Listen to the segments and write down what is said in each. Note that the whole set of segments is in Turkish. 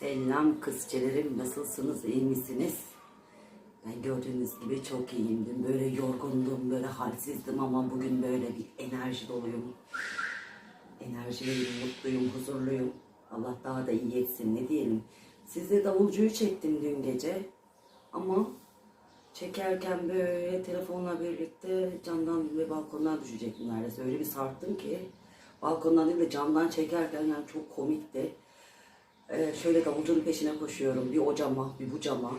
Selam kızçelerim nasılsınız iyi misiniz? Ben gördüğünüz gibi çok iyiyimdim. Böyle yorgundum, böyle halsizdim ama bugün böyle bir enerji doluyum. Enerjiliyim, mutluyum, huzurluyum. Allah daha da iyi etsin ne diyelim. Size davulcuyu çektim dün gece. Ama çekerken böyle telefonla birlikte camdan ve balkondan düşecektim neredeyse. Öyle bir sarttım ki balkondan değil de camdan çekerken yani çok komikti. Ee, şöyle davulcunun peşine koşuyorum. Bir o cama, bir bu cama.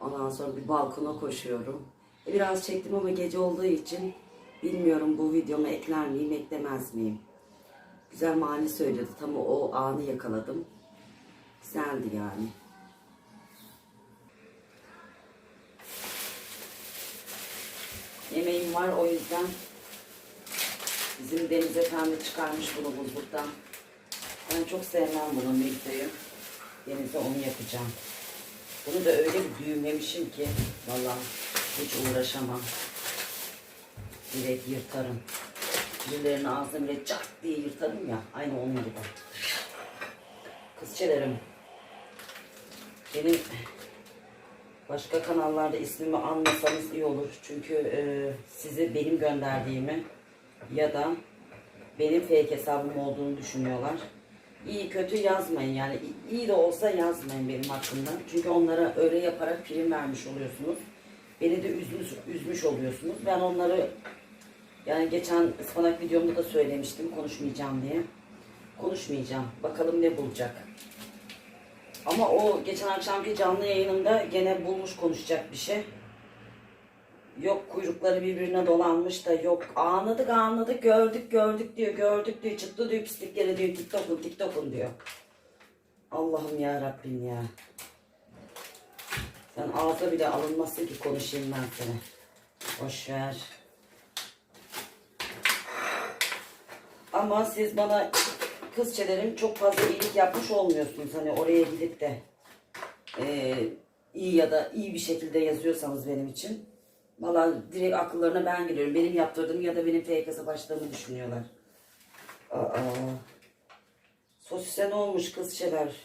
Ondan sonra bir balkona koşuyorum. E, biraz çektim ama gece olduğu için bilmiyorum bu videomu ekler miyim, eklemez miyim? Güzel mani söyledi. Tam o anı yakaladım. Güzeldi yani. Yemeğim var o yüzden bizim Deniz Efendi çıkarmış bunu buzluktan. Ben çok sevmem bunu milföyü. Denize onu yapacağım. Bunu da öyle bir düğümlemişim ki vallahi hiç uğraşamam. Direkt yırtarım. Birilerinin ağzına bile çat diye yırtarım ya. Aynı onun gibi. Kızçelerim. Benim başka kanallarda ismimi anmasanız iyi olur. Çünkü e, sizi benim gönderdiğimi ya da benim fake hesabım olduğunu düşünüyorlar. İyi kötü yazmayın yani iyi de olsa yazmayın benim hakkımda. Çünkü onlara öyle yaparak prim vermiş oluyorsunuz. Beni de üzmüş, üzmüş oluyorsunuz. Ben onları yani geçen ıspanak videomda da söylemiştim konuşmayacağım diye. Konuşmayacağım. Bakalım ne bulacak. Ama o geçen akşamki canlı yayınımda gene bulmuş konuşacak bir şey. Yok kuyrukları birbirine dolanmış da yok anladık anladık gördük gördük diyor gördük diyor çıktı diyor pislikleri diyor tiktokun tiktokun diyor. Allah'ım ya Rabbim ya. Sen ağza bile alınmasın ki konuşayım ben seni. Boş ver. Ama siz bana kızçelerim çok fazla iyilik yapmış olmuyorsunuz. Hani oraya gidip de eee, iyi ya da iyi bir şekilde yazıyorsanız benim için. Valla direkt akıllarına ben geliyorum. Benim yaptırdığım ya da benim hesap açtığımı düşünüyorlar. Aa, sosise ne olmuş kızçeler?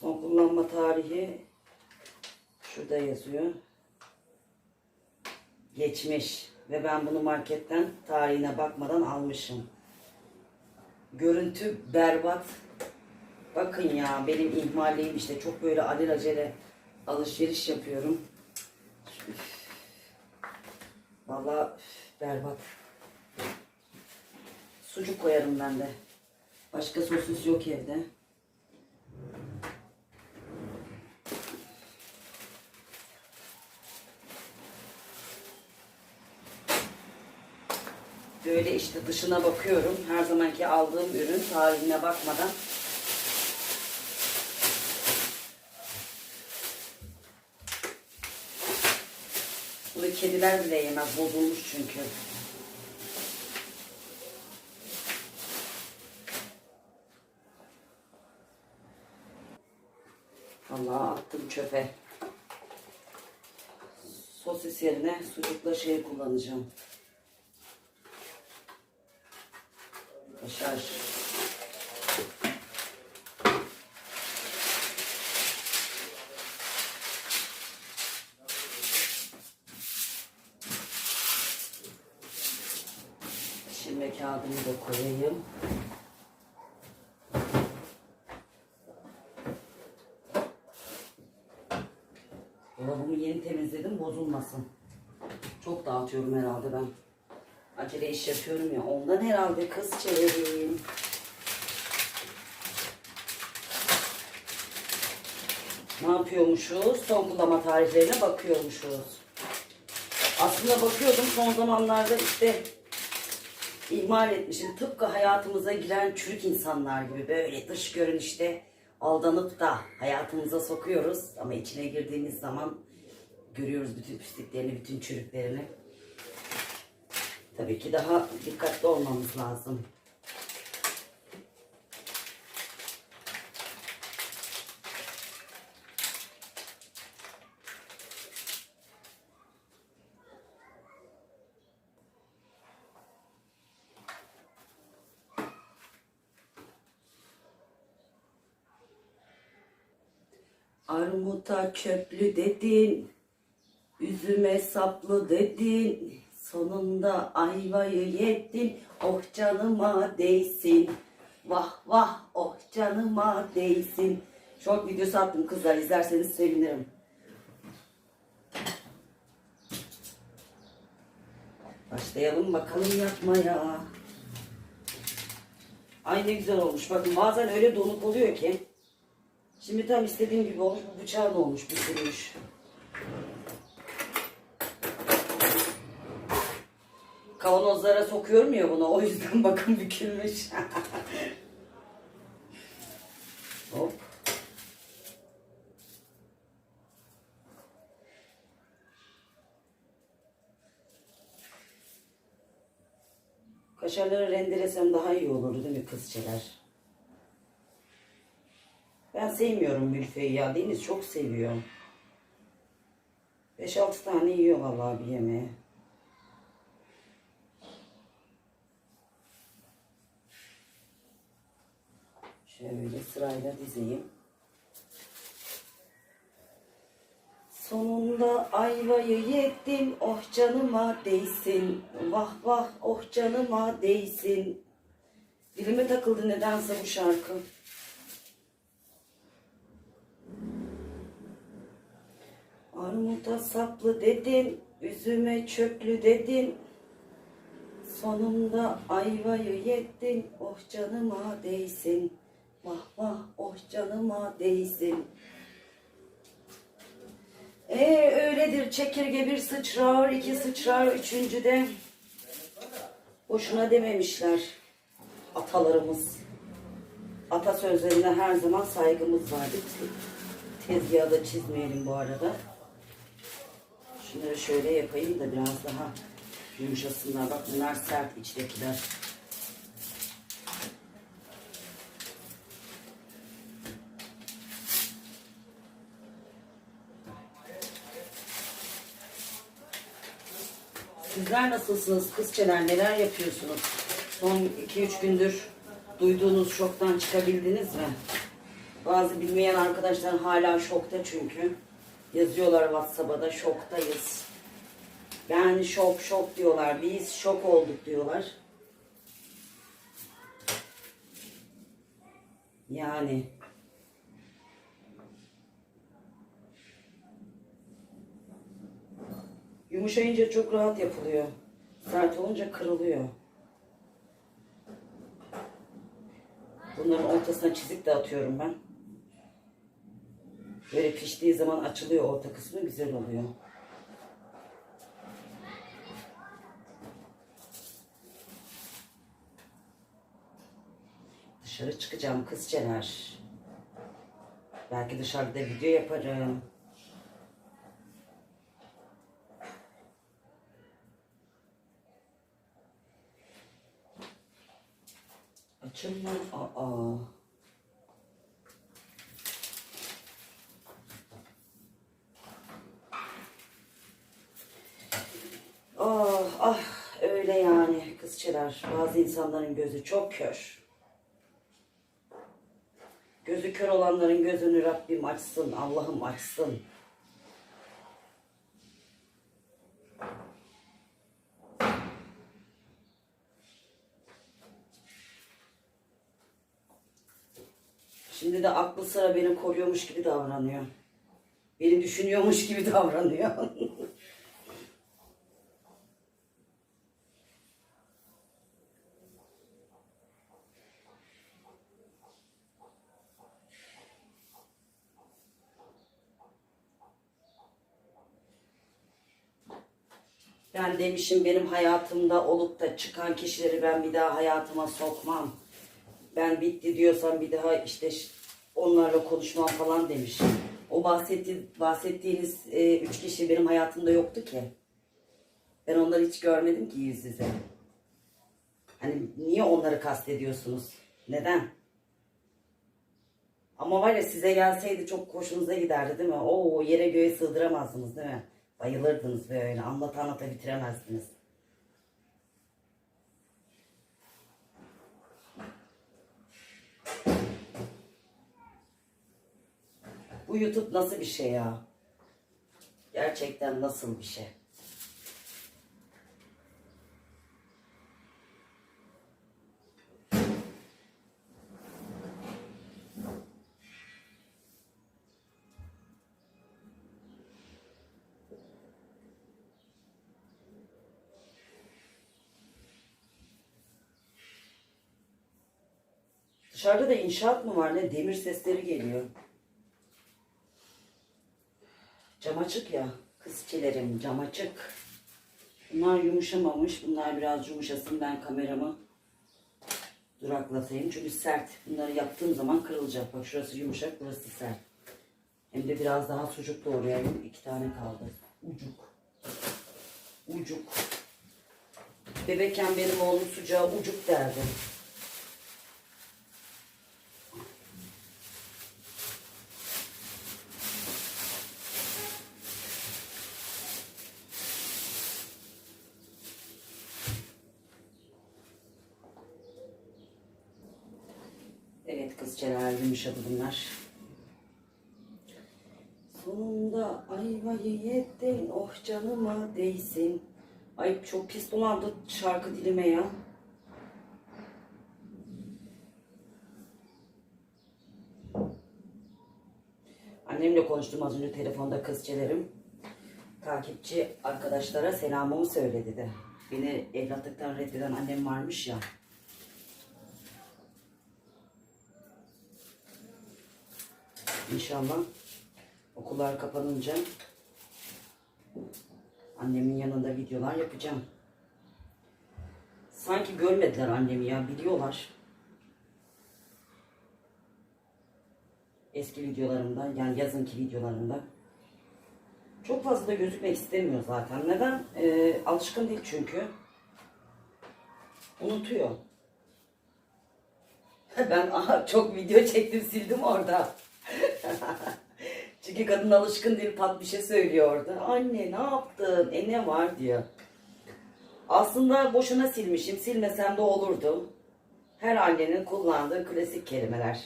Son kullanma tarihi şurada yazıyor. Geçmiş ve ben bunu marketten tarihine bakmadan almışım. Görüntü berbat. Bakın ya benim ihmalliyim işte çok böyle alelacele alışveriş yapıyorum. Üf, berbat. Sucuk koyarım ben de. Başka sosis yok evde. Böyle işte dışına bakıyorum. Her zamanki aldığım ürün tarihine bakmadan Bunu kediler bile yemez. Bozulmuş çünkü. Allah attım çöpe. Sosis yerine sucukla şey kullanacağım. Kaşar. Şimdi kağıdımı da koyayım. Dolabımı yeni temizledim bozulmasın. Çok dağıtıyorum herhalde ben. Acele iş yapıyorum ya ondan herhalde kız çevireyim. Ne yapıyormuşuz? Son kullanma tarihlerine bakıyormuşuz. Aslında bakıyordum son zamanlarda işte ihmal etmişim. Tıpkı hayatımıza giren çürük insanlar gibi böyle dış görünüşte aldanıp da hayatımıza sokuyoruz. Ama içine girdiğimiz zaman Görüyoruz bütün pisliklerini, bütün çürüklerini. Tabii ki daha dikkatli olmamız lazım. Armuta çöplü dedin, üzüme saplı dedin, sonunda ayvayı yedin, oh canıma değsin. Vah vah oh canıma değsin. Short videosu attım kızlar izlerseniz sevinirim. Başlayalım bakalım yapmaya. Ay ne güzel olmuş. Bakın bazen öyle donuk oluyor ki. Şimdi tam istediğim gibi olmuş. Bu bıçağın olmuş, bükülmüş. Kavanozlara sokuyorum ya bunu. O yüzden bakın bükülmüş. Hop. Kaşarları rendelesem daha iyi olurdu değil mi kızçeler? Ben sevmiyorum mülfeyi ya. Deniz çok seviyor. 5-6 tane yiyor vallahi bir yemeğe. Şöyle sırayla dizeyim. Sonunda ayvayı yedin, oh canıma değsin. Vah vah, oh canıma değsin. Dilime takıldı nedense bu şarkı. Armuta saplı dedin, üzüme çöplü dedin. Sonunda ayvayı yedin, oh canıma değsin. Vah vah, oh canıma değsin. Ee öyledir çekirge bir sıçrar, iki sıçrar, üçüncü de boşuna dememişler atalarımız. Atasözlerine her zaman saygımız vardı. Tezgahı da çizmeyelim bu arada. Şunları şöyle yapayım da biraz daha yumuşasınlar. Bak bunlar sert içtekiler. Sizler nasılsınız kızçeler? Neler yapıyorsunuz? Son 2-3 gündür duyduğunuz şoktan çıkabildiniz mi? Bazı bilmeyen arkadaşlar hala şokta çünkü. Yazıyorlar WhatsApp'a da şoktayız. Yani şok şok diyorlar. Biz şok olduk diyorlar. Yani Yumuşayınca çok rahat yapılıyor. Sert olunca kırılıyor. Bunların ortasına çizik de atıyorum ben. Böyle piştiği zaman açılıyor orta kısmı güzel oluyor. Dışarı çıkacağım kızçeler. Belki dışarıda video yaparım. Açılma. Aa. Ah ah öyle yani kızçeler. Bazı insanların gözü çok kör. Gözü kör olanların gözünü Rabbim açsın, Allah'ım açsın. Şimdi de aklı sıra beni koruyormuş gibi davranıyor. Beni düşünüyormuş gibi davranıyor. Ben demişim benim hayatımda olup da çıkan kişileri ben bir daha hayatıma sokmam. Ben bitti diyorsam bir daha işte onlarla konuşmam falan demişim. O bahsetti, bahsettiğiniz e, üç kişi benim hayatımda yoktu ki. Ben onları hiç görmedim ki yüz yüze. Hani niye onları kastediyorsunuz? Neden? Ama var ya size gelseydi çok hoşunuza giderdi değil mi? Oo yere göğe sığdıramazdınız değil mi? Bayılırdınız böyle anlata anlata bitiremezdiniz. Bu YouTube nasıl bir şey ya? Gerçekten nasıl bir şey? Dışarıda da inşaat mı var ne? Demir sesleri geliyor. Cam açık ya. Kızçilerim cam açık. Bunlar yumuşamamış. Bunlar biraz yumuşasın. Ben kameramı duraklatayım. Çünkü sert. Bunları yaptığım zaman kırılacak. Bak şurası yumuşak, burası sert. Hem de biraz daha sucuk doğrayalım. İki tane kaldı. Ucuk. Ucuk. Bebekken benim oğlum sucuğa ucuk derdi. Evet yumuşadı bunlar. Sonunda ayvayı yedin oh canıma değsin. Ay çok pis dolandı şarkı dilime ya. Annemle konuştum az önce telefonda kızçelerim. Takipçi arkadaşlara selamımı söyledi de. Beni evlatlıktan reddeden annem varmış ya. İnşallah okullar kapanınca annemin yanında videolar yapacağım. Sanki görmediler annemi ya biliyorlar. Eski videolarımda yani yazınki videolarımda. Çok fazla da gözükmek istemiyor zaten. Neden? Ee, alışkın değil çünkü. Unutuyor. Ben aha, çok video çektim sildim orada. Çünkü kadın alışkın değil pat bir şey söylüyordu. Anne ne yaptın? E ne var diyor. Aslında boşuna silmişim. Silmesem de olurdu. Her annenin kullandığı klasik kelimeler.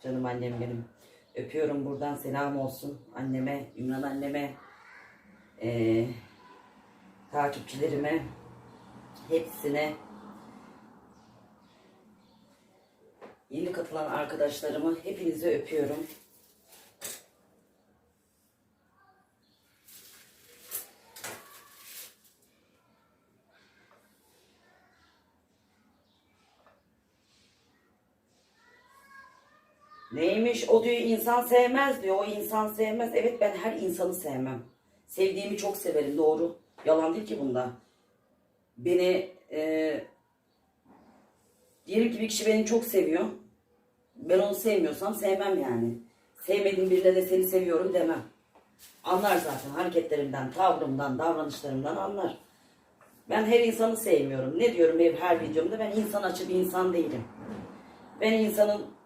Canım annem benim. Öpüyorum buradan selam olsun anneme, Ümran anneme, eee, takipçilerime, hepsine. Yeni katılan arkadaşlarımı hepinizi öpüyorum. Neymiş o diyor insan sevmez diyor. O insan sevmez. Evet ben her insanı sevmem. Sevdiğimi çok severim doğru. Yalan değil ki bunda. Beni e, diyelim ki bir kişi beni çok seviyor. Ben onu sevmiyorsam sevmem yani. Sevmediğim birine de seni seviyorum demem. Anlar zaten hareketlerimden, tavrımdan, davranışlarımdan anlar. Ben her insanı sevmiyorum. Ne diyorum hep her videomda? Ben insan açı bir insan değilim. Ben insanın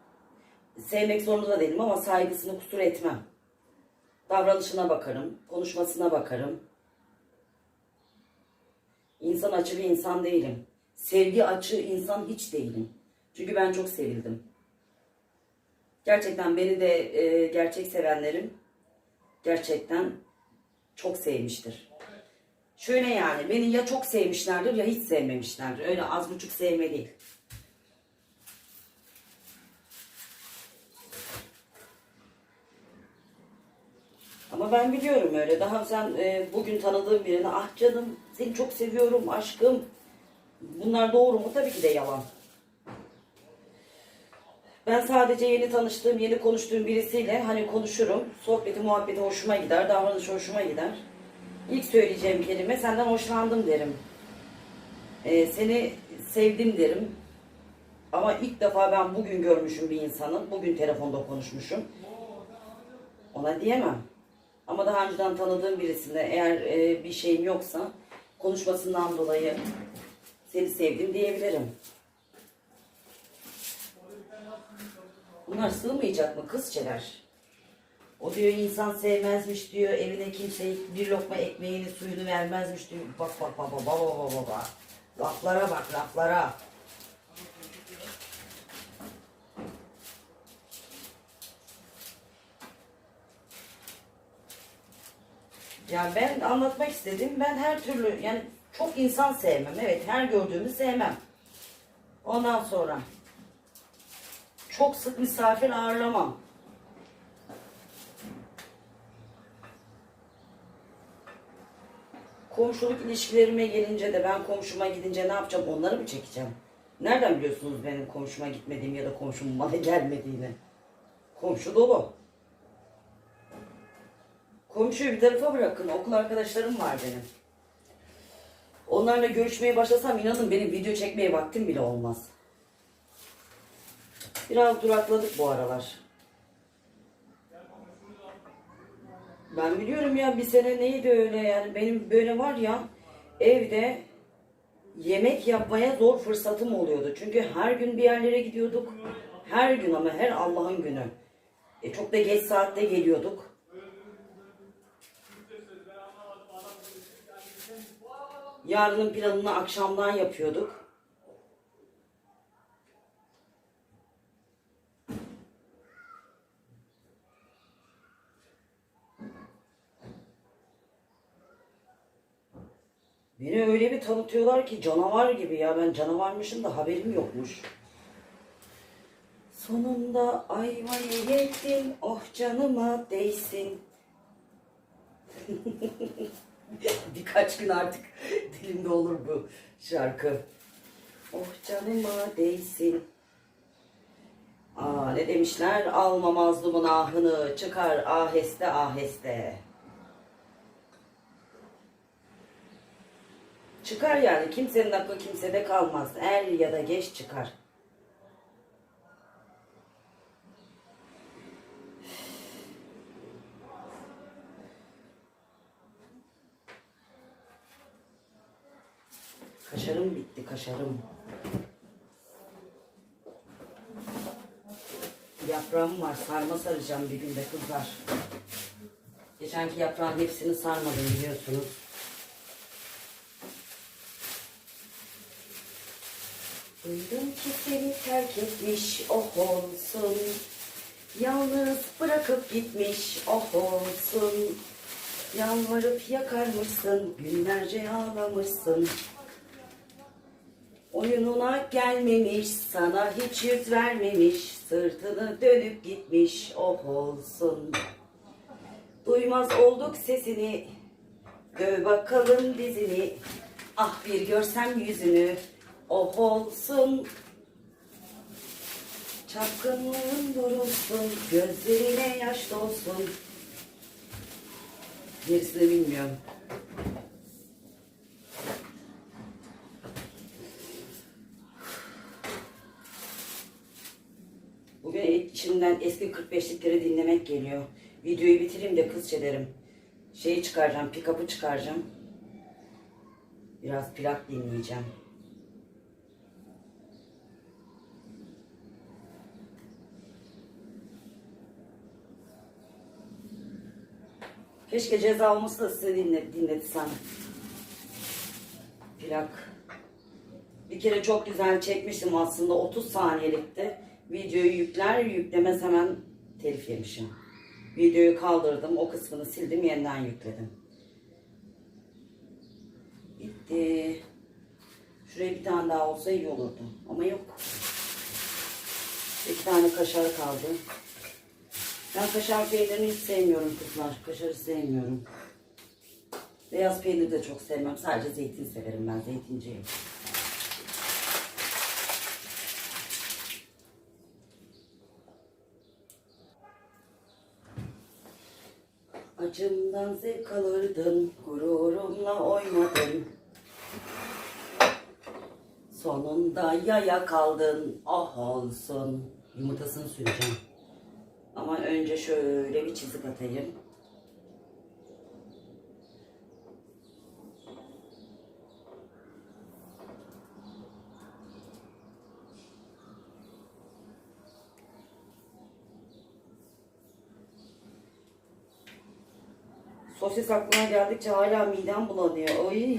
sevmek zorunda da değilim ama saygısını kusur etmem. Davranışına bakarım, konuşmasına bakarım. İnsan açı bir insan değilim. Sevgi açı insan hiç değilim. Çünkü ben çok sevildim. Gerçekten beni de e, gerçek sevenlerim gerçekten çok sevmiştir. Şöyle yani beni ya çok sevmişlerdir ya hiç sevmemişlerdir. Öyle az buçuk sevme değil. Ama ben biliyorum öyle. Daha sen e, bugün tanıdığın birine ah canım seni çok seviyorum aşkım. Bunlar doğru mu? Tabii ki de yalan. Ben sadece yeni tanıştığım, yeni konuştuğum birisiyle hani konuşurum. Sohbeti, muhabbeti hoşuma gider, davranışı hoşuma gider. İlk söyleyeceğim kelime senden hoşlandım derim. E, seni sevdim derim. Ama ilk defa ben bugün görmüşüm bir insanın. Bugün telefonda konuşmuşum. Ona diyemem. Ama daha önceden tanıdığım birisine eğer e, bir şeyim yoksa konuşmasından dolayı seni sevdim diyebilirim. Bunlar sığmayacak mı kızçeler? O diyor insan sevmezmiş diyor, evine kimse bir lokma ekmeğini suyunu vermezmiş diyor. Bak bak bak bak bak bak bak. Laflara bak laflara. Yani ben anlatmak istedim. Ben her türlü yani çok insan sevmem. Evet her gördüğümü sevmem. Ondan sonra çok sık misafir ağırlamam. Komşuluk ilişkilerime gelince de ben komşuma gidince ne yapacağım? Onları mı çekeceğim? Nereden biliyorsunuz benim komşuma gitmediğimi ya da komşumun bana gelmediğini? Komşu dolu. Komşuyu bir tarafa bırakın. Okul arkadaşlarım var benim. Onlarla görüşmeye başlasam inanın benim video çekmeye vaktim bile olmaz. Biraz durakladık bu aralar. Ben biliyorum ya bir sene neydi öyle yani benim böyle var ya evde yemek yapmaya zor fırsatım oluyordu. Çünkü her gün bir yerlere gidiyorduk. Her gün ama her Allah'ın günü. E, çok da geç saatte geliyorduk. Yarının planını akşamdan yapıyorduk. Beni öyle bir tanıtıyorlar ki canavar gibi ya ben canavarmışım da haberim yokmuş. Sonunda ayvayı yettim, oh canıma değsin. Birkaç gün artık dilimde olur bu şarkı. Oh canıma değsin. Aa ne demişler? Alma mazlumun ahını, çıkar aheste aheste. Çıkar yani kimsenin aklı kimsede kalmaz. Er ya da geç çıkar. Kaşarım bitti kaşarım. Yaprağım var. Sarma saracağım bir günde kızlar. Geçenki yaprağın hepsini sarmadım biliyorsunuz. Duydum ki seni terk etmiş oh olsun. Yalnız bırakıp gitmiş oh olsun. Yalvarıp yakarmışsın, günlerce ağlamışsın. Oyununa gelmemiş, sana hiç yüz vermemiş, sırtını dönüp gitmiş, oh olsun. Duymaz olduk sesini, döv bakalım dizini, ah bir görsem yüzünü, oh olsun. Çapkınlığın durulsun, gözlerine yaş dolsun. Gerisini bilmiyorum. Bugün içimden eski 45'likleri dinlemek geliyor. Videoyu bitireyim de kız derim. Şeyi çıkaracağım, pick-up'ı çıkaracağım. Biraz plak dinleyeceğim. Keşke ceza olması da size dinle, dinletsem. Plak. Bir kere çok güzel çekmiştim aslında 30 saniyelikti. Videoyu yükler yüklemez hemen telif yemişim. Videoyu kaldırdım o kısmını sildim yeniden yükledim. Bitti. Şuraya bir tane daha olsa iyi olurdu ama yok. İki tane kaşar kaldı. Ben kaşar peynirini hiç sevmiyorum kızlar. Kaşarı sevmiyorum. Beyaz peynir de çok sevmem. Sadece zeytin severim ben. Zeytinciyim. Acımdan zevk alırdın, gururumla oynadın. Sonunda yaya kaldın, ah olsun. Yumurtasını süreceğim. Ama önce şöyle bir çizik atayım. Sosis aklıma geldikçe hala midem bulanıyor. Oy.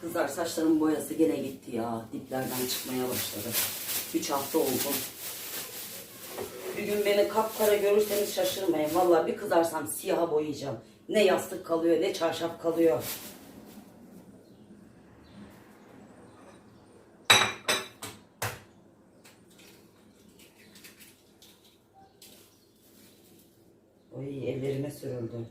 Kızlar saçlarımın boyası gene gitti ya. Diplerden çıkmaya başladı. 3 hafta oldu. Bir gün beni kapkara görürseniz şaşırmayın. Vallahi bir kızarsam siyaha boyayacağım. Ne yastık kalıyor ne çarşaf kalıyor. Oy ellerime sürüldü.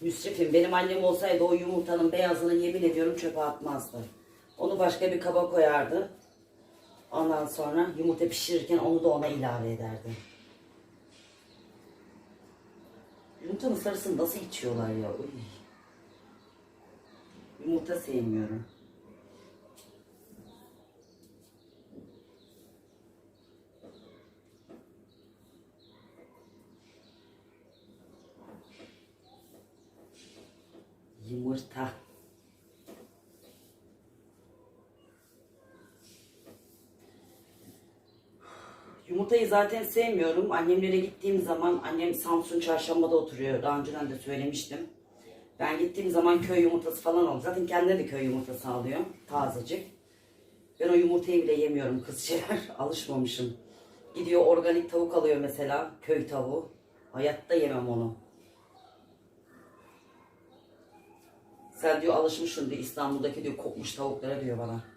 Müsrifim benim annem olsaydı o yumurtanın beyazını yemin ediyorum çöpe atmazdı. Onu başka bir kaba koyardı. Ondan sonra yumurta pişirirken onu da ona ilave ederdi. Yumurtanın sarısını nasıl içiyorlar ya? Uy. Yumurta sevmiyorum. Yumurta. Yumurtayı zaten sevmiyorum. Annemlere gittiğim zaman annem Samsun Çarşamba'da oturuyor. Daha önceden de söylemiştim. Ben gittiğim zaman köy yumurtası falan alıyorum. Zaten kendine de köy yumurtası alıyor. Tazecik. Ben o yumurtayı bile yemiyorum kızcılar. Alışmamışım. Gidiyor organik tavuk alıyor mesela. Köy tavuğu. Hayatta yemem onu. Sen diyor alışmışsın diyor İstanbul'daki diyor kokmuş tavuklara diyor bana.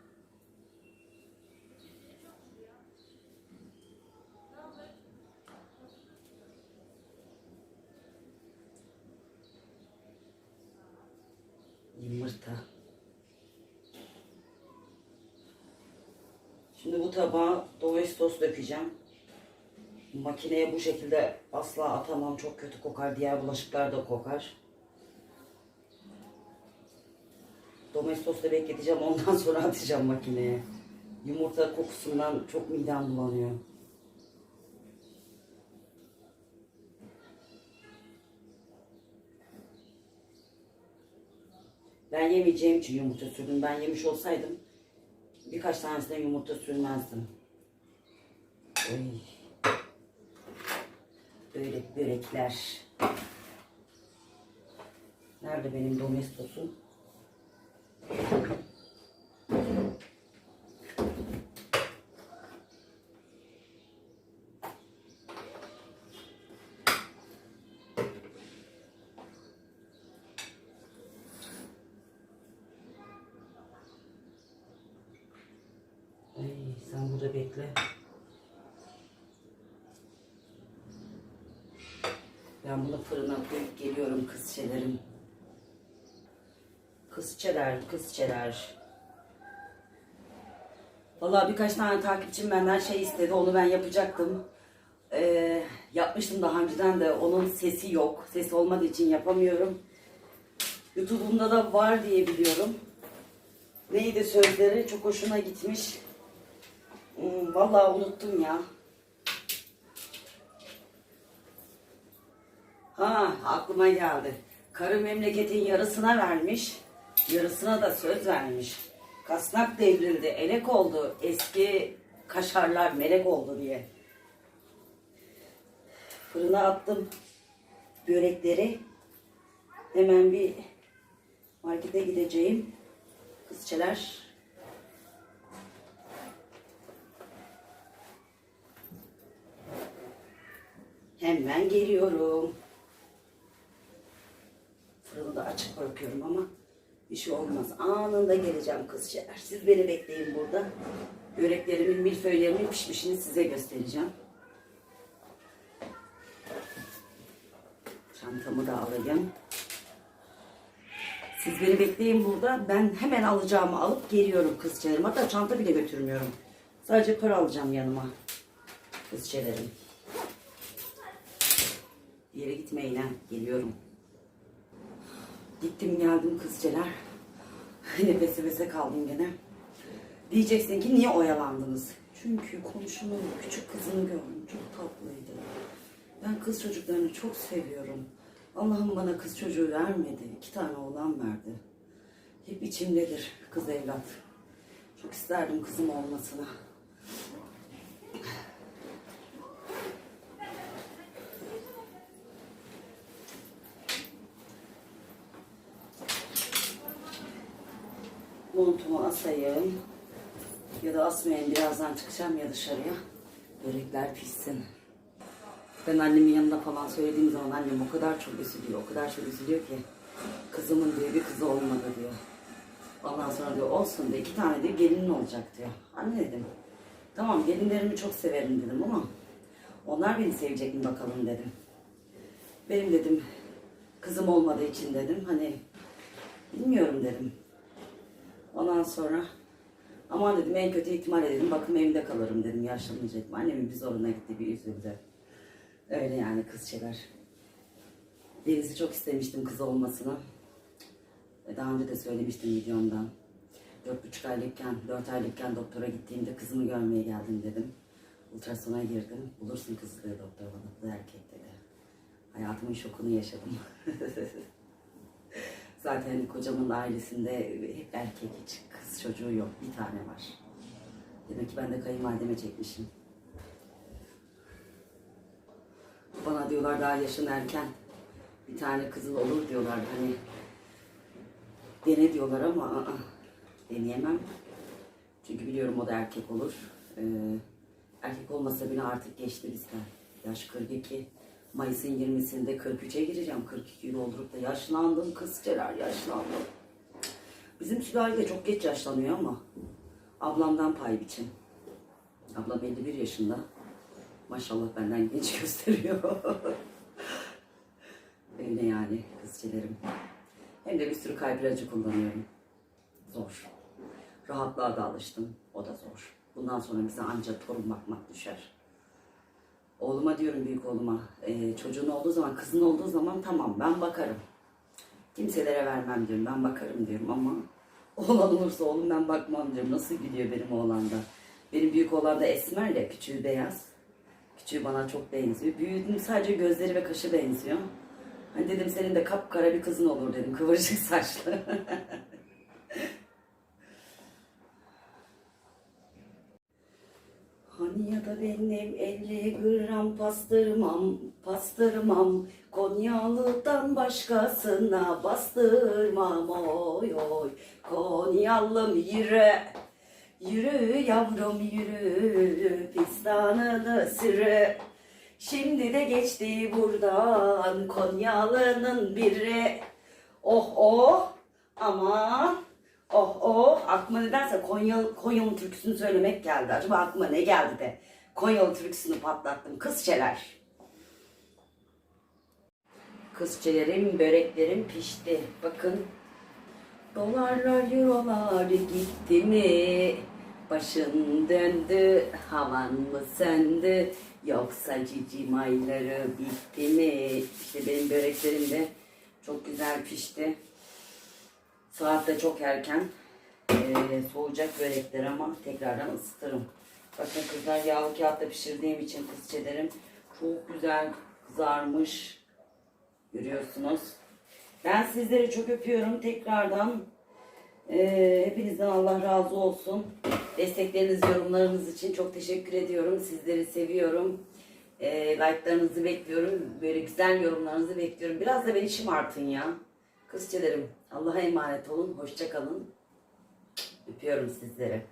Yumurta. Şimdi bu tabağa domestos dökeceğim. Makineye bu şekilde asla atamam. Çok kötü kokar. Diğer bulaşıklar da kokar. Domestos'ta bekleteceğim. Ondan sonra atacağım makineye. Yumurta kokusundan çok midem bulanıyor. Ben yemeyeceğim için yumurta sürdüm. Ben yemiş olsaydım birkaç tanesine yumurta sürmezdim. Oy. Böyle börekler. Nerede benim domestosum? Ay, bekle. Ben bunu fırına koyup geliyorum kızçelerim. Kızçeler, kızçeler. Vallahi birkaç tane takipçim benden şey istedi. Onu ben yapacaktım. Ee, yapmıştım daha önceden de. Onun sesi yok. Sesi olmadığı için yapamıyorum. YouTube'umda da var diye biliyorum. Neydi sözleri? Çok hoşuna gitmiş. Hmm, vallahi unuttum ya. Ha aklıma geldi. Karı memleketin yarısına vermiş. Yarısına da söz vermiş. Kasnak devrildi, elek oldu. Eski kaşarlar melek oldu diye. Fırına attım börekleri. Hemen bir markete gideceğim. Kızçeler Hemen geliyorum. Fırını da açık bırakıyorum ama bir şey olmaz. Anında geleceğim kızcağlar. Siz beni bekleyin burada. Böreklerimin, milföylerimin pişmişini size göstereceğim. Çantamı da alayım. Siz beni bekleyin burada. Ben hemen alacağımı alıp geliyorum kızçelerim. Hatta çanta bile götürmüyorum. Sadece para alacağım yanıma. Kızçelerim. Bir yere gitmeyin. Geliyorum. Gittim geldim kızceler. Nefes nefese kaldım gene. Diyeceksin ki niye oyalandınız? Çünkü komşumun küçük kızını gördüm. Çok tatlıydı. Ben kız çocuklarını çok seviyorum. Allah'ım bana kız çocuğu vermedi. İki tane oğlan verdi. Hep içimdedir kız evlat. Çok isterdim kızım olmasına. Montumu asayım. Ya da asmayayım. Birazdan çıkacağım ya dışarıya. Börekler pişsin. Ben annemin yanında falan söylediğim zaman annem o kadar çok üzülüyor, o kadar çok üzülüyor ki kızımın diyor bir kızı olmadı diyor. Ondan sonra diyor olsun diyor iki tane diyor gelinin olacak diyor. Anne dedim tamam gelinlerimi çok severim dedim ama onlar beni sevecek mi bakalım dedim. Benim dedim kızım olmadığı için dedim hani bilmiyorum dedim. Ondan sonra aman dedim en kötü ihtimalle dedim bakım evinde kalırım dedim yaşlanınca dedim. Annemin bir zoruna gitti bir üzüldü. Öyle yani kız şeyler. Deniz'i çok istemiştim kız olmasını. E, Daha önce de söylemiştim videomdan. Dört buçuk aylıkken, dört aylıkken doktora gittiğimde kızımı görmeye geldim dedim. Ultrasona girdim. Bulursun kızı dedi doktor bana. Bu erkek dedi. Hayatımın şokunu yaşadım. Zaten kocamın ailesinde hep erkek hiç kız çocuğu yok. Bir tane var. Demek ki ben de kayınvalideme çekmişim. Bana diyorlar daha yaşın erken bir tane kızın olur diyorlar hani dene diyorlar ama aa, deneyemem. Çünkü biliyorum o da erkek olur. Ee, erkek olmasa bile artık geçti bizden. Yaş 42. Mayıs'ın 20'sinde 43'e gireceğim. 42 doldurup da yaşlandım kızceler yaşlandım. Bizim sülale de çok geç yaşlanıyor ama ablamdan pay biçim. Ablam 51 yaşında. Maşallah benden genç gösteriyor. Öyle yani kızçelerim. Hem de bir sürü kalp ilacı kullanıyorum. Zor. Rahatlığa da alıştım. O da zor. Bundan sonra bize ancak torun bakmak düşer. Oğluma diyorum büyük oğluma. E, çocuğun olduğu zaman, kızın olduğu zaman tamam ben bakarım. Kimselere vermem diyorum. Ben bakarım diyorum ama oğlan olursa oğlum ben bakmam diyorum. Nasıl gidiyor benim oğlanda? Benim büyük oğlan da esmerle, küçüğü beyaz. Küçüğü bana çok benziyor. Büyüdüm sadece gözleri ve kaşı benziyor. Hani dedim senin de kapkara bir kızın olur dedim. Kıvırcık saçlı. Hani ya da benim 50 gram pastırmam, pastırmam. Konyalı'dan başkasına bastırmam. Oy oy Konyalım yürü, yürü yavrum yürü. Pistanını sürü. Şimdi de geçti buradan Konyalı'nın biri. Oh oh aman Oh oh aklıma nedense Konyalı, Konyalı türküsünü söylemek geldi. Acaba aklıma ne geldi de Konyalı türküsünü patlattım. Kızçeler. Kızçelerim, böreklerim pişti. Bakın. Dolarlar, eurolar gitti mi? Başın döndü, havan mı söndü? Yoksa cicim ayları bitti mi? İşte benim böreklerim de çok güzel pişti. Saat de çok erken. Ee, soğuyacak börekler ama tekrardan ısıtırım. Bakın kızlar yağlı kağıtta pişirdiğim için kızçelerim çok güzel kızarmış. Görüyorsunuz. Ben sizleri çok öpüyorum tekrardan. Ee, hepinizden Allah razı olsun. Destekleriniz, yorumlarınız için çok teşekkür ediyorum. Sizleri seviyorum. Ee, like'larınızı bekliyorum. Böyle güzel yorumlarınızı bekliyorum. Biraz da beni şımartın ya. Kızçelerim Allah'a emanet olun. Hoşça kalın. Öpüyorum sizleri.